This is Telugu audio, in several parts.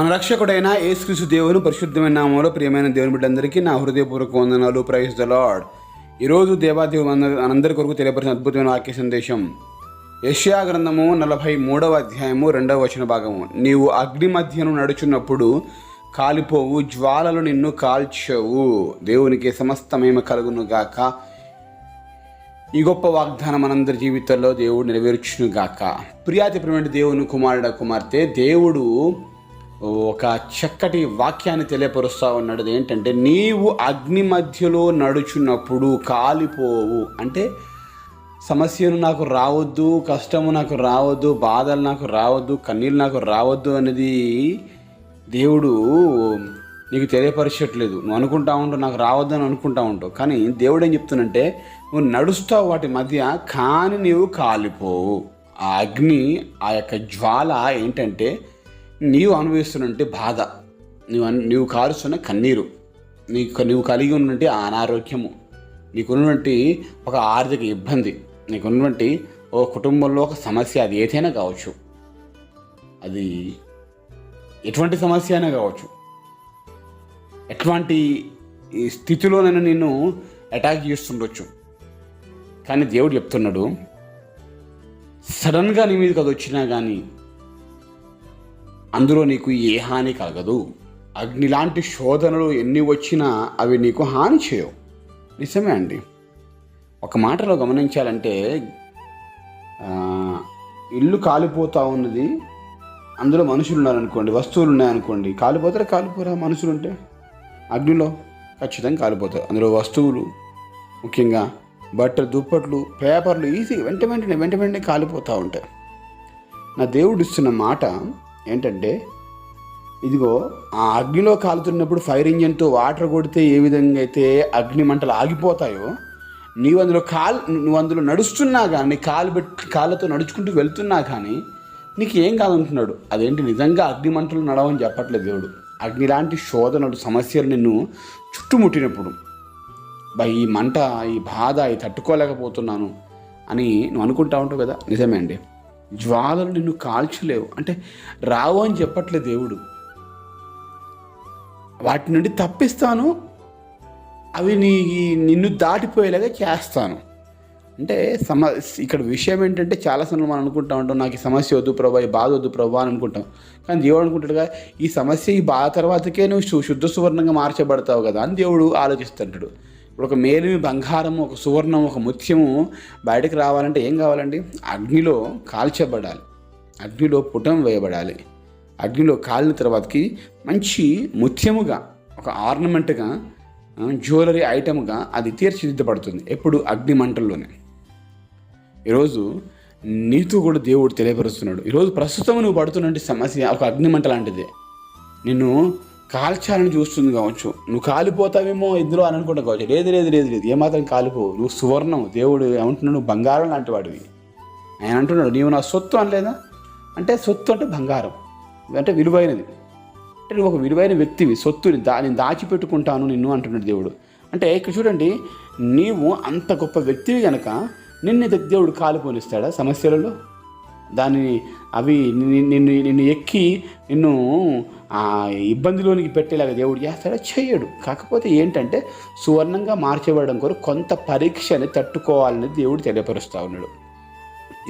మన రక్షకుడైన యేసుక్రీస్తు దేవుని పరిశుద్ధమైన నామంలో ప్రియమైన దేవుని బిడ్డందరికీ నా హృదయపూర్వక వందనాలు. ప్రైజ్ ద లాడ్ ఈరోజు దేవాదేవి మనందరి కొరకు తెలియపరిచిన అద్భుతమైన వాక్య సందేశం. యష్యా గ్రంథము నలభై మూడవ అధ్యాయము రెండవ వచన భాగము. నీవు అగ్ని మధ్యను నడుచున్నప్పుడు కాలిపోవు జ్వాలలు నిన్ను కాల్చవు. దేవునికి సమస్తమేమ కలుగును గాక. ఈ గొప్ప వాగ్దానం మనందరి జీవితంలో దేవుడు నెరవేర్చును గాక. ప్రియాతి ప్రియమైన దేవుని కుమారుడ కుమార్తె దేవుడు ఒక చక్కటి వాక్యాన్ని తెలియపరుస్తూ ఉన్నాడు. ఏంటంటే నీవు అగ్ని మధ్యలో నడుచున్నప్పుడు కాలిపోవు. అంటే సమస్యలు నాకు రావద్దు కష్టము నాకు రావద్దు బాధలు నాకు రావద్దు కన్నీళ్ళు నాకు రావద్దు అనేది దేవుడు నీకు తెలియపరచట్లేదు. నువ్వు అనుకుంటా ఉంటావు నాకు రావద్దు అని అనుకుంటా ఉంటావు కానీ దేవుడు ఏం చెప్తున్నంటే నువ్వు నడుస్తావు వాటి మధ్య కానీ నీవు కాలిపోవు. ఆ అగ్ని ఆ యొక్క జ్వాల ఏంటంటే నీవు అనుభవిస్తున్నట్టే బాధ నీవు అన్- నీవు కారుస్తున్న కన్నీరు నీకు నీవు కలిగి ఉన్నటువంటి అనారోగ్యము నీకున్నటువంటి ఒక ఆర్థిక ఇబ్బంది నీకున్నటువంటి ఓ కుటుంబంలో ఒక సమస్య అది ఏదైనా కావచ్చు. అది ఎటువంటి సమస్య అయినా కావచ్చు. ఎటువంటి ఈ స్థితిలోనైనా నిన్ను అటాక్ చేస్తుండొచ్చు. కానీ దేవుడు చెప్తున్నాడు సడన్గా నీ మీదకి అది వచ్చినా కానీ అందులో నీకు ఏ హాని కలగదు. అగ్ని లాంటి శోధనలు ఎన్ని వచ్చినా అవి నీకు హాని చేయవు. నిజమే అండి. ఒక మాటలో గమనించాలంటే ఇల్లు కాలిపోతూ ఉన్నది అందులో మనుషులు ఉన్నారనుకోండి వస్తువులు ఉన్నాయనుకోండి కాలిపోతారా కాలిపోరా మనుషులు ఉంటే అగ్నిలో ఖచ్చితంగా కాలిపోతారు. అందులో వస్తువులు ముఖ్యంగా బట్టలు దుప్పట్లు పేపర్లు ఈజీ వెంట వెంటనే వెంట వెంటనే కాలిపోతూ ఉంటాయి. నా దేవుడు ఇస్తున్న మాట ఏంటంటే ఇదిగో ఆ అగ్నిలో కాలుతున్నప్పుడు ఫైర్ ఇంజన్తో వాటర్ కొడితే ఏ విధంగా అయితే అగ్ని మంటలు ఆగిపోతాయో నీవు అందులో కాలు నువ్వు అందులో నడుస్తున్నా కానీ కాలు పెట్టి కాళ్ళతో నడుచుకుంటూ వెళ్తున్నా కానీ నీకు ఏం కాదంటున్నాడు. అదేంటి నిజంగా అగ్ని మంటలు నడవని చెప్పట్లేదు దేవుడు. అగ్ని లాంటి శోధనలు సమస్యలు నిన్ను చుట్టుముట్టినప్పుడు బా ఈ మంట ఈ బాధ ఈ తట్టుకోలేకపోతున్నాను అని నువ్వు అనుకుంటా ఉంటావు కదా? నిజమే అండి. జ్వాలలు నిన్ను కాల్చలేవు. అంటే రావు అని చెప్పట్లేదు దేవుడు. వాటి నుండి తప్పిస్తాను అవి నీ నిన్ను దాటిపోయేలాగా చేస్తాను. అంటే సమ ఇక్కడ విషయం ఏంటంటే చాలా సార్లు మనం అనుకుంటా ఉంటాం నాకు ఈ సమస్య వద్దు ప్రభా ఈ బాధ వద్దు ప్రభా అని అనుకుంటాం. కానీ దేవుడు అనుకుంటాడుగా ఈ సమస్య ఈ బాధ తర్వాతకే నువ్వు శుద్ధ సువర్ణంగా మార్చబడతావు కదా అని దేవుడు ఆలోచిస్తుంటాడు. ఒక మేలిమి బంగారం ఒక సువర్ణం ఒక ముత్యము బయటకు రావాలంటే ఏం కావాలండి? అగ్నిలో కాల్చబడాలి. అగ్నిలో పుటం వేయబడాలి. అగ్నిలో కాలిన తర్వాతకి మంచి ముత్యముగా ఒక ఆర్నమెంట్గా జ్యువెలరీ ఐటమ్గా అది తీర్చిదిద్దబడుతుంది ఎప్పుడు అగ్ని మంటల్లోనే. ఈరోజు నీతో కూడా దేవుడు తెలియపరుస్తున్నాడు. ఈరోజు ప్రస్తుతం నువ్వు పడుతున్నటువంటి సమస్య ఒక అగ్నిమంట లాంటిదే. నిన్ను కాల్చాలని చూస్తుంది కావచ్చు. నువ్వు కాలిపోతావేమో ఇందులో అని అనుకుంటా కావచ్చు. లేదు లేదు లేదు లేదు. ఏమాత్రం కాలిపోవు. నువ్వు సువర్ణం. దేవుడు ఏమంటున్నాడు? నువ్వు బంగారం లాంటి వాడివి. ఆయన అంటున్నాడు నీవు నా సొత్తు అనలేదా? అంటే సొత్తు అంటే బంగారం. అంటే విలువైనది. అంటే నువ్వు ఒక విలువైన వ్యక్తివి. సొత్తుని దా నేను దాచిపెట్టుకుంటాను నిన్ను అంటున్నాడు దేవుడు. అంటే ఇక్కడ చూడండి నీవు అంత గొప్ప వ్యక్తివి కనుక నిన్ను దేవుడు కాలిపోనిస్తాడా సమస్యలలో? దానిని అవి నిన్ను నిన్ను ఎక్కి నిన్ను ఆ ఇబ్బందిలోనికి పెట్టేలాగా దేవుడు చేస్తాడో చేయడు. కాకపోతే ఏంటంటే సువర్ణంగా మార్చబడడం కొరకు కొంత పరీక్షని తట్టుకోవాలని దేవుడు తెలియపరుస్తూ ఉన్నాడు.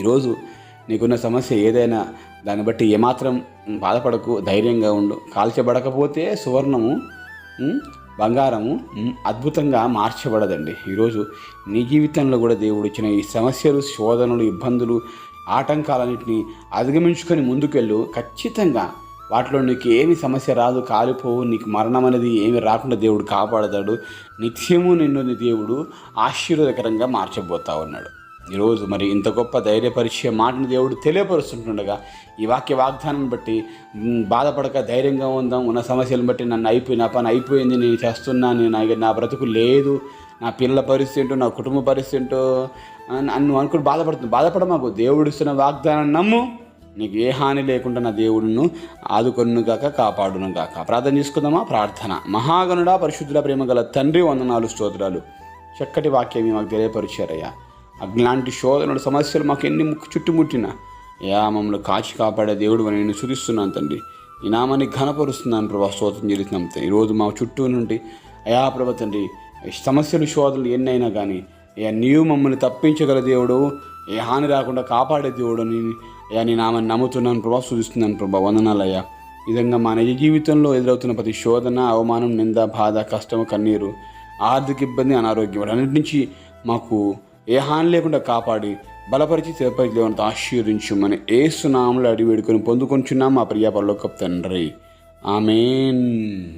ఈరోజు నీకున్న సమస్య ఏదైనా దాన్ని బట్టి ఏమాత్రం బాధపడకు ధైర్యంగా ఉండు. కాల్చబడకపోతే సువర్ణము బంగారము అద్భుతంగా మార్చబడదండి. ఈరోజు నీ జీవితంలో కూడా దేవుడు ఇచ్చిన ఈ సమస్యలు శోధనలు ఇబ్బందులు ఆటంకాలన్నింటినీ అధిగమించుకొని ముందుకెళ్ళు. ఖచ్చితంగా వాటిలో నీకు ఏమి సమస్య రాదు కాలిపోవు నీకు మరణం అనేది ఏమి రాకుండా దేవుడు కాపాడతాడు. నిత్యము నిన్ను నీ దేవుడు ఆశీర్వాదకరంగా మార్చబోతా ఉన్నాడు. ఈరోజు మరి ఇంత గొప్ప ధైర్యపరిచే మాటను దేవుడు తెలియపరుస్తుంటుండగా ఈ వాక్య వాగ్దానం బట్టి బాధపడక ధైర్యంగా ఉందాం ఉన్న సమస్యలను బట్టి నన్ను అయిపోయిన పని అయిపోయింది నేను చేస్తున్నాను నేను నా బ్రతుకు లేదు నా పిల్లల పరిస్థితి ఏంటో నా కుటుంబ పరిస్థితి ఏంటో అని నువ్వు అనుకుని బాధపడుతుంది బాధపడ మాకు దేవుడు ఇస్తున్న వాగ్దానం నమ్ము. నీకు ఏ హాని లేకుండా నా దేవుడును ఆదుకొనుగాక కాపాడునుగాక ప్రార్థన చేసుకుందామా? ప్రార్థన. మహాగణుడా పరిశుద్ధుల ప్రేమ గల తండ్రి వందనాలు స్తోత్రాలు. చక్కటి వాక్యం మాకు తెలియపరిచారయ్యా. అగ్లాంటి శోధనలు సమస్యలు మాకు ఎన్ని ముక్కు చుట్టుముట్టినా యా మమ్మల్ని కాచి కాపాడే దేవుడు అని నేను సురిస్తున్నాను తండ్రి. ఈ నామాన్ని ఘనపరుస్తున్నాను ప్రభా స్తోత్రం చెల్లిస్తున్నాం ఈరోజు మా చుట్టూ నుండి అయా ప్రభా తండ్రి సమస్యలు శోధనలు ఎన్నైనా కానీ అయ్యా నీవు మమ్మల్ని తప్పించగల దేవుడు ఏ హాని రాకుండా కాపాడే దేవుడు అని అయ్యా నేను ఆమె నమ్ముతున్నాను ప్రభా సూచిస్తున్నాను ప్రభా వందనాలయ్యా విధంగా మా నిజ జీవితంలో ఎదురవుతున్న ప్రతి శోధన అవమానం నింద బాధ కష్టం కన్నీరు ఆర్థిక ఇబ్బంది అనారోగ్యం అన్నిటి నుంచి మాకు ఏ హాని లేకుండా కాపాడి బలపరిచి స్థిరపరిచి దేవునితో ఆశీర్వించుమని ఏసునామంలో అడిగి వేడుకొని పొందుకొంచున్నాం మా ప్రియ తండ్రి. ఆమెన్.